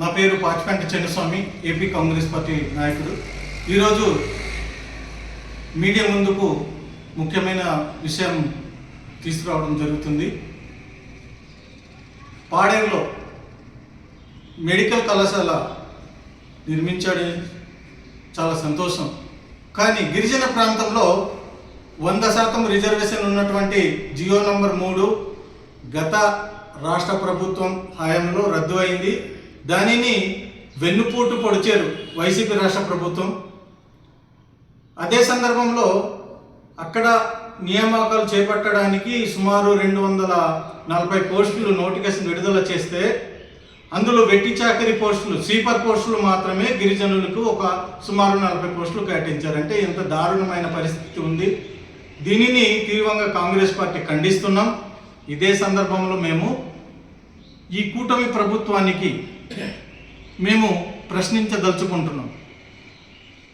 నా పేరు Pachipanti Chennaswamy AP Congress party నాయకుడు. ఈరోజు మీడియా ముందుకు ముఖ్యమైన విషయం తీసుకురావడం జరుగుతుంది. పాడేరులో మెడికల్ కళాశాల నిర్మించాడు చాలా సంతోషం. కానీ గిరిజన ప్రాంతంలో వంద శాతం రిజర్వేషన్ ఉన్నటువంటి జియో నంబర్ మూడు గత రాష్ట్ర ప్రభుత్వం హయాంలో రద్దు అయింది. దానిని వెన్నుపోటు పొడిచారు వైసీపీ రాష్ట్ర ప్రభుత్వం. అదే సందర్భంలో అక్కడ నియామకాలు చేపట్టడానికి సుమారు రెండు వందల నలభై పోస్టులు నోటిఫికేషన్ విడుదల చేస్తే అందులో వెట్టి చాకరీ పోస్టులు స్వీపర్ పోస్టులు మాత్రమే గిరిజనులకు ఒక సుమారు నలభై పోస్టులు కేటాయించారు. అంటే ఎంత దారుణమైన పరిస్థితి ఉంది. దీనిని తీవ్రంగా కాంగ్రెస్ పార్టీ ఖండిస్తున్నాం. ఇదే సందర్భంలో మేము ఈ కూటమి ప్రభుత్వానికి మేము ప్రశ్నించదలుచుకుంటున్నాం.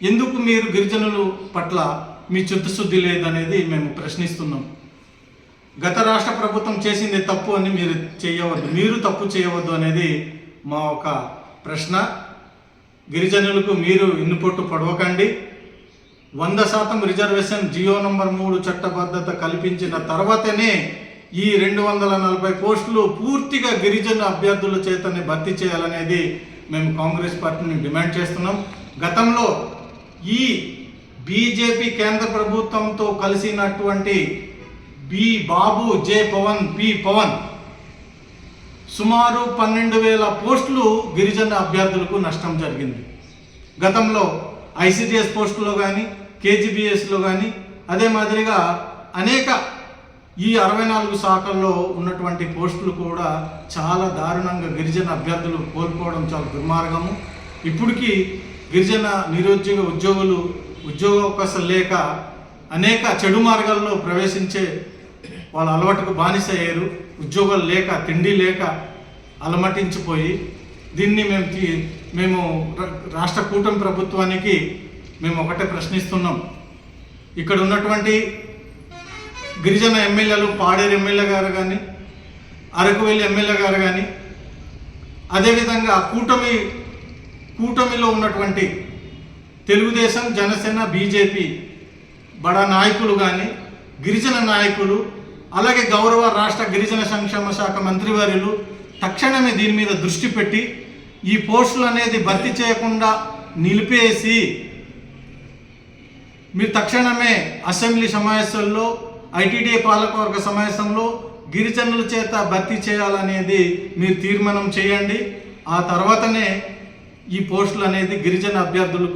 ఎందుకు మీరు గిరిజనుల పట్ల మీ చిత్తశుద్ధి లేదనేది మేము ప్రశ్నిస్తున్నాం. గత రాష్ట్ర ప్రభుత్వం చేసింది తప్పు అని మీరు చేయవద్దు మీరు తప్పు చేయవద్దు అనేది మా ఒక ప్రశ్న. గిరిజనులకు మీరు ఇన్నుపొట్టు పడవకండి. వంద శాతం రిజర్వేషన్ జియో నంబర్ మూడు చట్టబద్ధత కల్పించిన తర్వాతనే ఈ రెండు వందల నలభై పోస్టులు పూర్తిగా గిరిజన అభ్యర్థుల చేతనే భర్తీ చేయాలనేది మేము కాంగ్రెస్ పార్టీని డిమాండ్ చేస్తున్నాం. గతంలో ఈ బీజేపీ కేంద్ర ప్రభుత్వంతో కలిసినటువంటి B Babu J Pawan P Pawan సుమారు పన్నెండు వేల పోస్టులు గిరిజన అభ్యర్థులకు నష్టం జరిగింది. గతంలో ఐసిడిఎస్ పోస్టులో కానీ కేజీబీఎస్లో కానీ అదే మాదిరిగా అనేక ఈ అరవై నాలుగు శాఖల్లో ఉన్నటువంటి పోస్టులు కూడా చాలా దారుణంగా గిరిజన అభ్యర్థులు కోల్పోవడం చాలా దుర్మార్గము. ఇప్పటికీ గిరిజన నిరుద్యోగ ఉద్యోగులు ఉద్యోగ అవకాశం లేక అనేక చెడు మార్గాల్లో ప్రవేశించే వాళ్ళ అలవాటుకు బానిస అయ్యారు ఉద్యోగాలు లేక తిండి లేక అలమటించిపోయి దీన్ని మేము మేము రాష్ట్ర కూటమి ప్రభుత్వానికి మేము ఒకటే ప్రశ్నిస్తున్నాం. ఇక్కడ ఉన్నటువంటి గిరిజన ఎమ్మెల్యేలు పాడేరు ఎమ్మెల్యే గారు కానీ అరకువెల్లి ఎమ్మెల్యే గారు కానీ అదేవిధంగా కూటమి కూటమిలో ఉన్నటువంటి తెలుగుదేశం జనసేన బీజేపీ బడా నాయకులు కానీ గిరిజన నాయకులు అలాగే గౌరవ రాష్ట్ర గిరిజన సంక్షేమ శాఖ మంత్రివర్యులు తక్షణమే దీని మీద దృష్టి పెట్టి ఈ పోస్టులు అనేది భర్తీ చేయకుండా నిలిపేసి మీరు తక్షణమే అసెంబ్లీ సమావేశాల్లో ఐటీడీ పాలకవర్గ సమావేశంలో గిరిజనుల చేత భర్తీ చేయాలనేది మీరు తీర్మానం చేయండి. ఆ తర్వాతనే ఈ పోస్టులు అనేది గిరిజన అభ్యర్థులకు